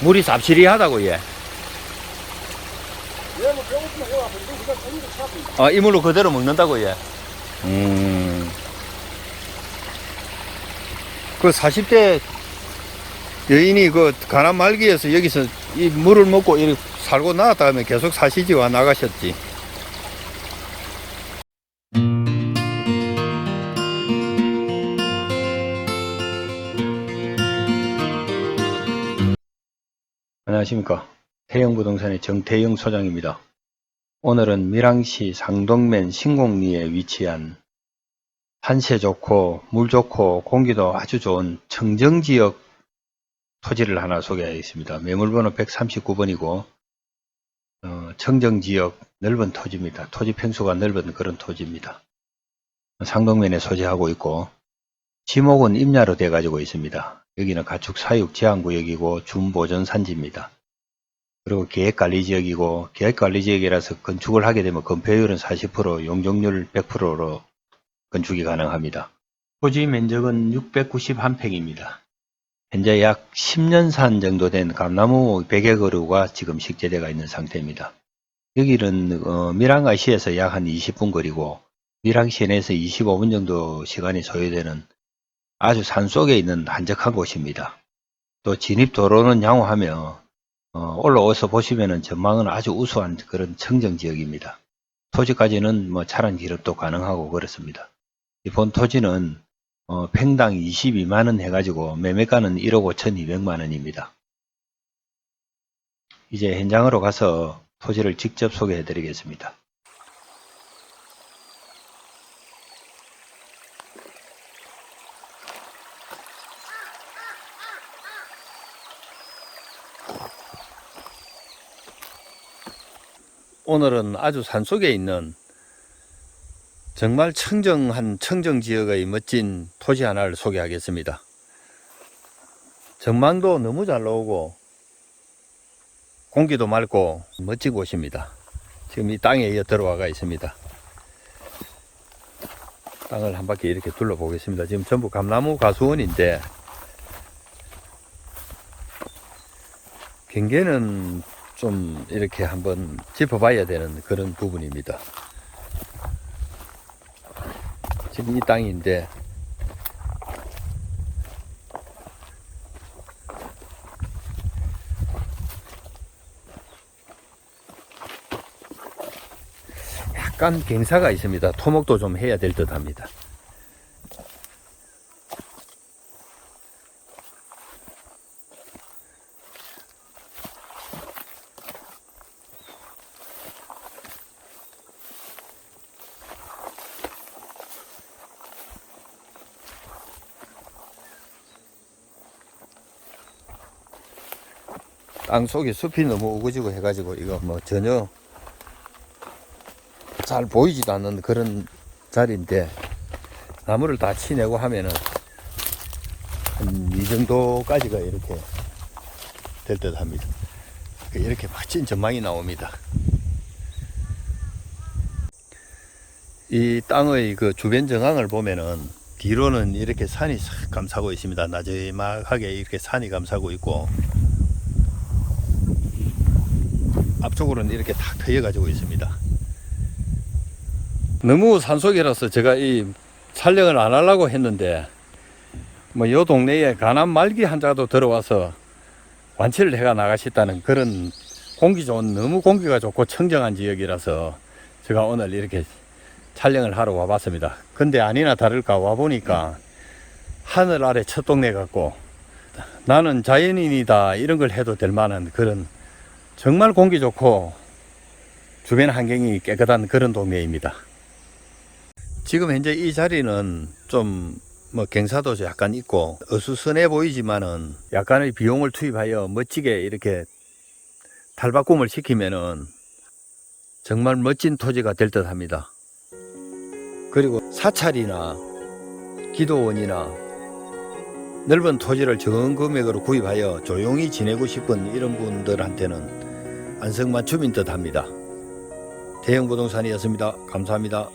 물이 쌉시리하다고 얘. 아, 이 물로 그대로 먹는다고 얘. 음. 그 40대 여인이 그 가난 말기에서 여기서 이 물을 먹고 이렇게 살고 나왔다면 계속 사시지 와 나가셨지. 안녕하십니까. 태영부동산의 정태영 소장입니다. 오늘은 밀양시 상동면 신곡리에 위치한 한세 좋고 물 좋고 공기도 아주 좋은 청정지역 토지를 하나 소개하겠습니다. 매물번호 139번이고 어, 청정지역 넓은 토지입니다. 토지 평수가 넓은 그런 토지입니다. 상동면에 소재하고 있고 지목은 임야로 돼 가지고 있습니다. 여기는 가축 사육 제한구역이고 준보전 산지입니다. 그리고 계획관리지역이고 계획관리지역이라서 건축을 하게 되면 건폐율은 40% 용적률 100%로 건축이 가능합니다. 토지 면적은 691평입니다. 현재 약 10년 산 정도 된 감나무 100여 그루가 지금 식재되어 있는 상태입니다. 여기는 어, 밀양가시에서 약 한 20분 거리고 밀양 시내에서 25분 정도 시간이 소요되는 아주 산속에 있는 한적한 곳입니다. 또 진입도로는 양호하며 어, 올라와서 보시면은 전망은 아주 우수한 그런 청정 지역입니다. 토지까지는 뭐 차량 기름도 가능하고 그렇습니다. 이본 토지는 어, 평당 22만 원 해가지고 매매가는 1억 5천2백만 원입니다. 이제 현장으로 가서 토지를 직접 소개해 드리겠습니다. 오늘은 아주 산속에 있는 정말 청정한 청정 지역의 멋진 토지 하나를 소개하겠습니다. 전망도 너무 잘 나오고 공기도 맑고 멋진 곳입니다. 지금 이 땅에 이어 들어와가 있습니다. 땅을 한 바퀴 이렇게 둘러보겠습니다. 지금 전부 감나무 가수원인데 경계는 좀 이렇게 한번 짚어봐야 되는 그런 부분입니다. 지금 이 땅인데 약간 경사가 있습니다. 토목도 좀 해야 될 듯 합니다. 땅 속에 숲이 너무 우거지고 해가지고 이거 뭐 전혀 잘 보이지도 않는 그런 자리인데 나무를 다 치내고 하면은 한 이 정도까지가 이렇게 될 듯 합니다. 이렇게 멋진 전망이 나옵니다. 이 땅의 그 주변 정황을 보면은 뒤로는 이렇게 산이 싹 감싸고 있습니다. 나지막하게 이렇게 산이 감싸고 있고 앞쪽으로는 이렇게 탁 트여 가지고 있습니다. 너무 산속이라서 제가 이 촬영을 안 하려고 했는데 뭐 요 동네에 가난 말기 환자도 들어와서 완치를 해가 나가셨다는 그런 공기 좋은 너무 공기가 좋고 청정한 지역이라서 제가 오늘 이렇게 촬영을 하러 와봤습니다. 근데 아니나 다를까 와보니까 하늘 아래 첫 동네 같고 나는 자연인이다 이런 걸 해도 될 만한 그런 정말 공기 좋고 주변 환경이 깨끗한 그런 동네입니다. 지금 현재 이 자리는 좀 뭐 경사도 약간 있고 어수선해 보이지만은 약간의 비용을 투입하여 멋지게 이렇게 탈바꿈을 시키면은 정말 멋진 토지가 될 듯 합니다. 그리고 사찰이나 기도원이나 넓은 토지를 적은 금액으로 구입하여 조용히 지내고 싶은 이런 분들한테는 안성맞춤인 듯 합니다. 대형 부동산이었습니다. 감사합니다.